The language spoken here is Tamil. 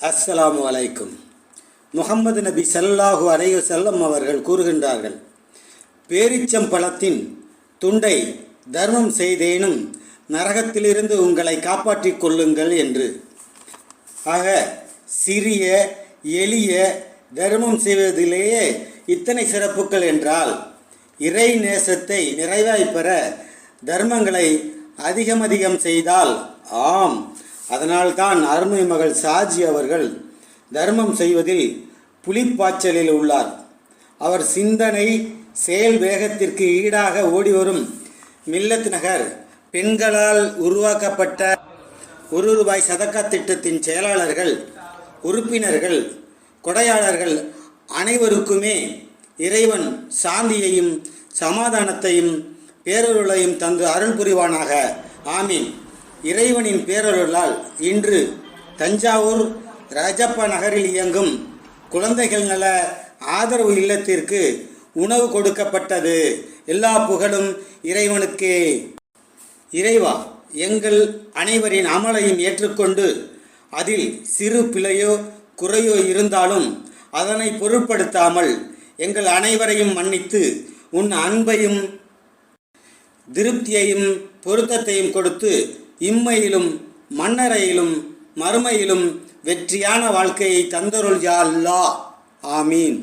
அஸ்ஸலாமு அலைக்கும். முகமது நபி சல்லாஹு அலைய செல்லம் அவர்கள் கூறுகின்றார்கள் பேரிச்சம்பழத்தின் துண்டை தர்மம் செய்தேனும் நரகத்திலிருந்து உங்களை காப்பாற்றிக் கொள்ளுங்கள் என்று. ஆக சிறிய எளிய தர்மம் செய்வதிலேயே இத்தனை சிறப்புகள் என்றால் இறை நேசத்தை நிறைவாய் பெற தர்மங்களை அதிகம் அதிகம் செய்தால் ஆம். அதனால்தான் அருமை மகள் சாஜி அவர்கள் தர்மம் செய்வதில் புலிப்பாய்ச்சலில் உள்ளார். அவர் சிந்தனை செயல் வேகத்திற்கு ஈடாக ஓடிவரும் மில்லத் நகர் பெண்களால் உருவாக்கப்பட்ட ஒரு ரூபாய் சதக்கா திட்டத்தின் செயலாளர்கள் உறுப்பினர்கள் கொடையாளர்கள் அனைவருக்குமே இறைவன் சாந்தியையும் சமாதானத்தையும் பேரொருளையும் தந்து அருள் புரிவானாக. ஆமீன். இறைவனின் பேரருளால் இன்று தஞ்சாவூர் ராஜப்பா நகரில் இயங்கும் குழந்தைகள் நல ஆதரவு இல்லத்திற்கு உணவு கொடுக்கப்பட்டது. எல்லா புகழும் இறைவனுக்கே. இறைவா எங்கள் அனைவரின் அமலையும் ஏற்றுக்கொண்டு அதில் சிறு பிழையோ குறையோ இருந்தாலும் அதனை பொருட்படுத்தாமல் எங்கள் அனைவரையும் மன்னித்து உன் அன்பையும் திருப்தியையும் பொருத்தத்தையும் கொடுத்து இம்மையிலும் மன்னரையிலும் மறுமையிலும் வெற்றியான வாழ்க்கையை தந்தருள் யா அல்லா ஆமீன்.